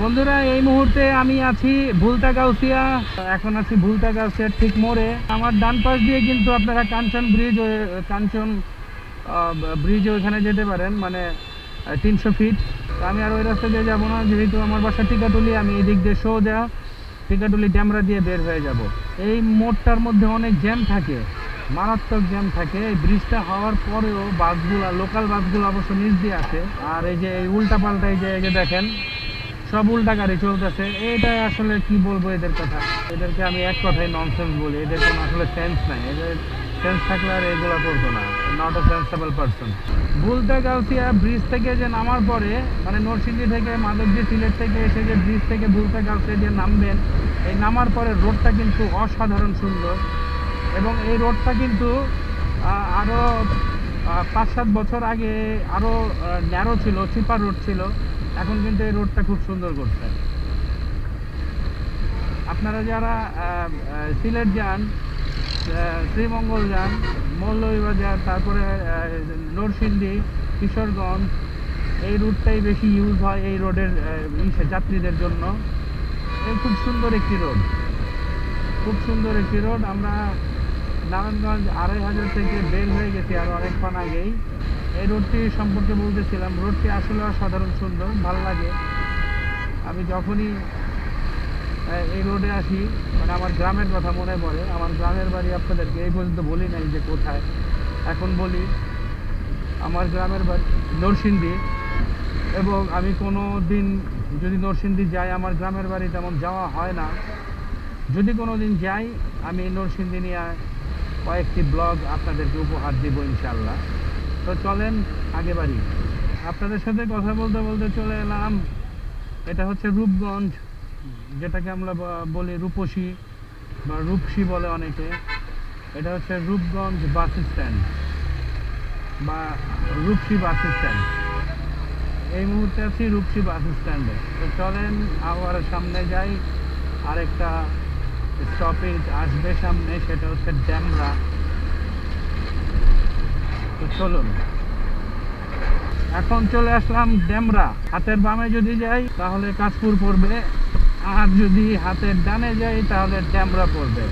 বন্ধুরা, এই মুহূর্তে আমি আছি ভুলতা গাউসিয়া এখন আছি ভুলতা গাউসিয়ার ঠিক মোড়ে। আমার ডান পাশ দিয়ে কিন্তু আপনারা কাঞ্চন ব্রিজ কাঞ্চন ব্রিজ ওইখানে যেতে পারেন মানে তিনশো ফিট। আমি আর ওই রাস্তা দিয়ে যাব না, যেহেতু আমার বাসা টিকাটুলি, আমি এদিক দিক দিয়ে সোজা টিকাটুলি ড্যামরা দিয়ে বের হয়ে যাব। এই মোড়টার মধ্যে অনেক জ্যাম থাকে, মারাত্মক জ্যাম থাকে। এই ব্রিজটা হওয়ার পরেও বাসগুলো লোকাল বাসগুলো অবশ্য নিচ দিয়ে আসে। আর এই যে এই উল্টা পাল্টা এই যে দেখেন সব উল্টা গাড়ি চলতেছে। এটা আসলে কি বলব এদের কথা? এদেরকে আমি এক কথায় ননসেন্স বলি। এদের কোনো আসলে সেন্স নাই। এদের সেন্স থাকলে আর এগুলো করতো না। Not a sensible person Bhulta Gausia bridge থেকে যে নামার পরে মানে নরসিংদী থেকে মাধবদী সিলেট থেকে এসে যে ব্রিজ থেকে ভুলতা গাউসিয়া দিয়ে নামবেন, এই নামার পরে রোডটা কিন্তু অসাধারণ সুন্দর। এবং এই রোডটা কিন্তু আরও পাঁচ সাত বছর আগে আরও ন্যারো ছিল চিপার রোড ছিল। এখন কিন্তু এই রোডটা খুব সুন্দর করছে। আপনারা যারা সিলেট যান শ্রীমঙ্গল যান, মৌলভীবাজার, তারপরে নরসিংদী, কিশোরগঞ্জ, এই রুটটাই বেশি ইউজ হয় এই রোডের যাত্রীদের জন্য। এই খুব সুন্দর একটি রোড। খুব সুন্দর একটি রোড। আমরা নারায়ণগঞ্জ আড়াই হাজার থেকে বের হয়ে গেছি আর অনেকক্ষণ আগেই। এই রোডটি সম্পর্কে বলতেছিলাম। রোডটি আসলে অসাধারণ সুন্দর, ভালো লাগে। আমি যখনই এই রোডে আসি মানে আমার গ্রামের কথা মনে পড়ে, আমার গ্রামের বাড়ি আপনাদেরকে এই পর্যন্ত বলি নাই যে কোথায়। এখন বলি, আমার গ্রামের বাড়ি নরসিংদী এবং আমি কোনো দিন যদি নরসিংদী যাই, আমার গ্রামের বাড়ি তেমন যাওয়া হয় না। যদি কোনো দিন যাই, আমি নরসিংদী নিয়ে কয়েকটি ব্লগ আপনাদেরকে উপহার দেবো ইনশাল্লাহ তো চলেন আগে বাড়ি। আপনাদের সাথে কথা বলতে বলতে চলে এলাম। এটা হচ্ছে রূপগঞ্জ, যেটাকে আমরা বলি রূপসী বা রূপসী বলে অনেকে। এটা হচ্ছে রূপগঞ্জ বাস স্ট্যান্ড বা রূপসী বাস স্ট্যান্ড। এই মুহূর্তে আছি রূপসী বাস স্ট্যান্ডে। তো চলেন আবার সামনে যাই। আরেকটা স্টপেজ আসবে সামনে, সেটা হচ্ছে ড্যামরা। তো চলুন। এখন চলে আসলাম ড্যামরা হাতের বামে যদি যাই, তাহলে কাশপুর পড়বে। আর যদি হাতের ডানে যাই, তাহলে ড্যামরা পড়বে।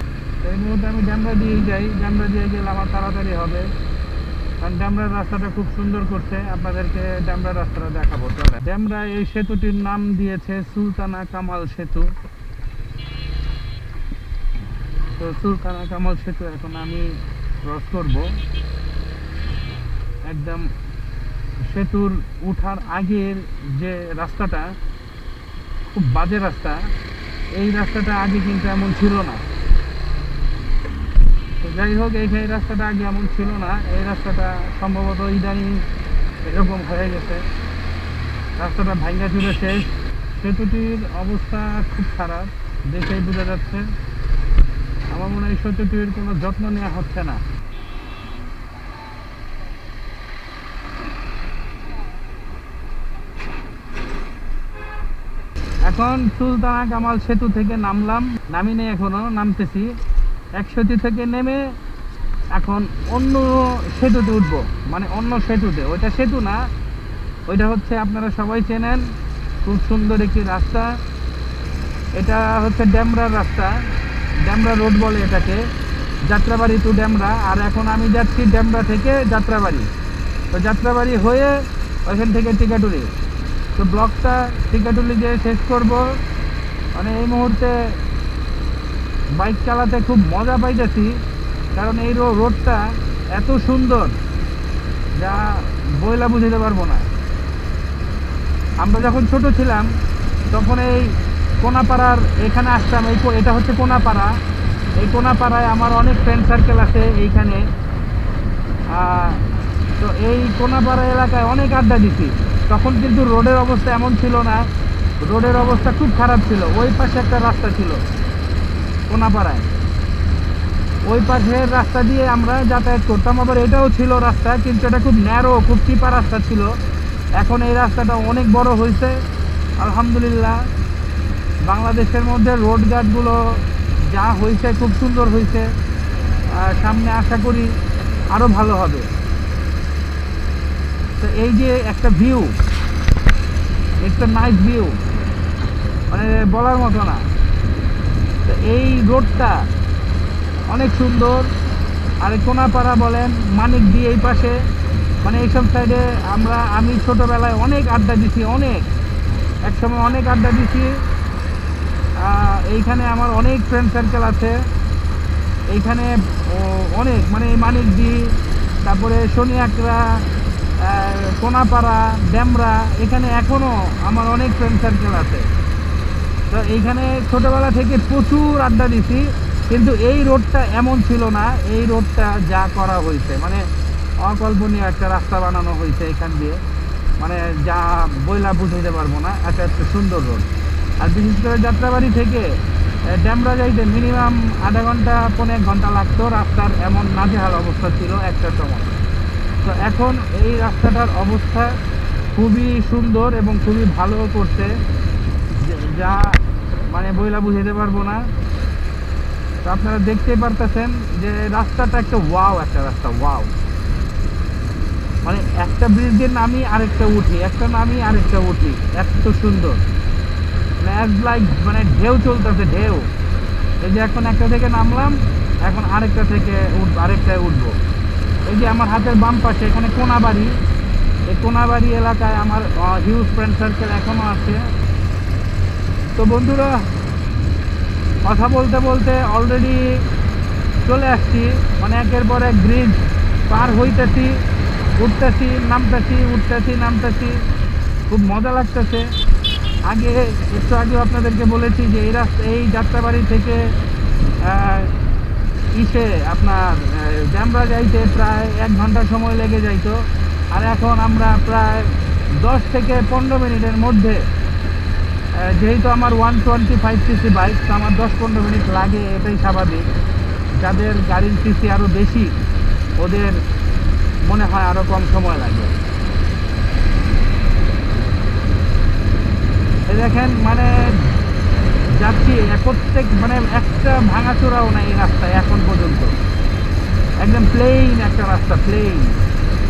এই মুহূর্তে আমি ড্যামরা দিয়ে যাই। ড্যামরা দিয়ে গেলে আমার তাড়াতাড়ি হবে। কারণ ড্যামরার রাস্তাটা খুব সুন্দর করছে। আপনাদেরকে ড্যামরা রাস্তাটা দেখাবো। চলে। ড্যামরা এই সেতুটির নাম দিয়েছে সুলতানা কামাল সেতু। তো সুলতানা কামাল সেতু এখন আমি ক্রস করব। একদম সেতুর উঠার আগের যে রাস্তাটা, খুব বাজে রাস্তা, এই রাস্তাটা আগে কিন্তু এমন ছিল না। তো যাই হোক, এই রাস্তাটা আগে এমন ছিল না। এই রাস্তাটা সম্ভবত ইদানিং এরকম হয়ে গেছে। রাস্তাটা ভাঙ্গা চুরে শেষ। সেতুটির অবস্থা খুব খারাপ, দেখেই বোঝা যাচ্ছে। আমার মনে হয় সেতুটির কোনো যত্ন নেওয়া হচ্ছে না। এখন সুলতানা কামাল সেতু থেকে নামলাম। নামিনি এখনও, নামতেছি। এক সেতু থেকে নেমে এখন অন্য সেতুতে উঠবো। মানে অন্য সেতুতে। ওইটা সেতু না, ওইটা হচ্ছে আপনারা সবাই চেনেন। খুব সুন্দর একটি রাস্তা। এটা হচ্ছে ড্যামরার রাস্তা। ড্যামরা রোড বলে এটাকে। যাত্রাবাড়ি টু ড্যামরা। আর এখন আমি যাচ্ছি ড্যামরা থেকে যাত্রাবাড়ি। তো যাত্রাবাড়ি হয়ে ওইখান থেকে টিকাটুলি তো ব্লকটা টিকাটুলি দিয়ে শেষ করব। মানে এই মুহূর্তে বাইক চালাতে খুব মজা পাইতেছি, কারণ এই রোডটা এত সুন্দর যা বইলা বুঝাতে পারব না। আমরা যখন ছোট ছিলাম, তখন এই কোনাপাড়ার এখানে আসতাম, এই এটা হচ্ছে কোনাপাড়া। এই কোনাপাড়ায় আমার অনেক ফ্রেন্ড সার্কেল আছে এইখানে। তো এই কোনাপাড়া এলাকায় অনেক আড্ডা দিছি। তখন কিন্তু রোডের অবস্থা এমন ছিল না। রোডের অবস্থা খুব খারাপ ছিল। ওই পাশে একটা রাস্তা ছিল কোনাপাড়ায়। ওই পাশের রাস্তা দিয়ে আমরা যাতায়াত করতাম। আবার এটাও ছিল রাস্তা, কিন্তু এটা খুব ন্যারো খুব চিপা রাস্তা ছিল। এখন এই রাস্তাটা অনেক বড় হয়েছে। আলহামদুলিল্লাহ। বাংলাদেশের মধ্যে রোড গার্ডগুলো যা হয়েছে, খুব সুন্দর হয়েছে। সামনে আশা করি আরও ভালো হবে। তো এই যে একটা ভিউ একটা নাইস ভিউ মানে বলার মতো না। তো এই রোডটা অনেক সুন্দর। আর কোনাপাড়া বলেন মানিক দিয়ে এই পাশে মানে এইসব সাইডে আমরা আমি ছোটোবেলায় অনেক আড্ডা দিছি অনেক। একসময় অনেক আড্ডা দিছি। এইখানে আমার অনেক ফ্রেন্ড সার্কেল আছে। এইখানে অনেক মানে মানিকদি তারপরে আহ, কোনাপাড়া ড্যামরা এখানে এখনও আমার অনেক ফ্রেন্ড সার্কেল আছে। তো এইখানে ছোটোবেলা থেকে প্রচুর আড্ডা দিছি, কিন্তু এই রোডটা এমন ছিল না, এই রোডটা যা করা হয়েছে। মানে অকল্পনীয় একটা রাস্তা বানানো হয়েছে এখান দিয়ে। মানে যা বইলা বুঝাইতে পারব না, একটা একটা সুন্দর রোড আর বিশেষ করে যাত্রাবাড়ি থেকে ড্যামরা যাইতে মিনিমাম আধা ঘণ্টা পনেরো ঘণ্টা লাগতো। রাস্তার এমন নাজেহাল অবস্থা ছিল একটা সময়। তো এখন এই রাস্তাটার অবস্থা খুবই সুন্দর এবং খুবই ভালো করছে। যে- মানে বইলা বুঝাইতে পারব না। তো আপনারা দেখতেই পারতেছেন যে রাস্তাটা একটা ওয়াও, একটা রাস্তা ওয়াও। মানে একটা ব্রিজ দিয়ে নামি আরেকটা উঠি, একটা নামি আরেকটা উঠি। এত সুন্দর। মানে অ্যাজ লাইক মানে ঢেউ চলতেছে, ঢেউ। এই যে এখন একটা থেকে নামলাম, এখন আরেকটা থেকে উঠবো আরেকটায় উঠবো। এই যে আমার হাতের বাম পাশে, এখানে কোনাবাড়ি। এই কোনাবাড়ি এলাকায় আমার হিউজ ফ্রেন্ড সার্কেল এখনও আছে। তো বন্ধুরা, কথা বলতে বলতে অলরেডি চলে আসছি। মানে একের পর এক ব্রিজ পার হইতেছি, উঠতেছি, নামতেছি উঠতেছি, নামতেছি। খুব মজা লাগতেছে। আগে, একটু আগে আপনাদেরকে বলেছি যে এই রাস্তা, এই যাত্রাবাড়ি থেকে ইসে আপনার ড্যামরা যাইতে প্রায় এক ঘণ্টা সময় লেগে যাইতো। আর এখন আমরা প্রায় দশ থেকে পনেরো মিনিটের মধ্যে যেহেতু আমার one twenty five CC bike, তো আমার দশ পনেরো মিনিট লাগে, এটাই স্বাভাবিক। যাদের গাড়ির সিসি আরও বেশি, ওদের মনে হয় আরও কম সময় লাগে। দেখেন মানে যাচ্ছি প্রত্যেক মানে একটা ভাঙাচোরাও নাই এই রাস্তায় এখন পর্যন্ত। একদম প্লেইন একটা রাস্তা প্লেন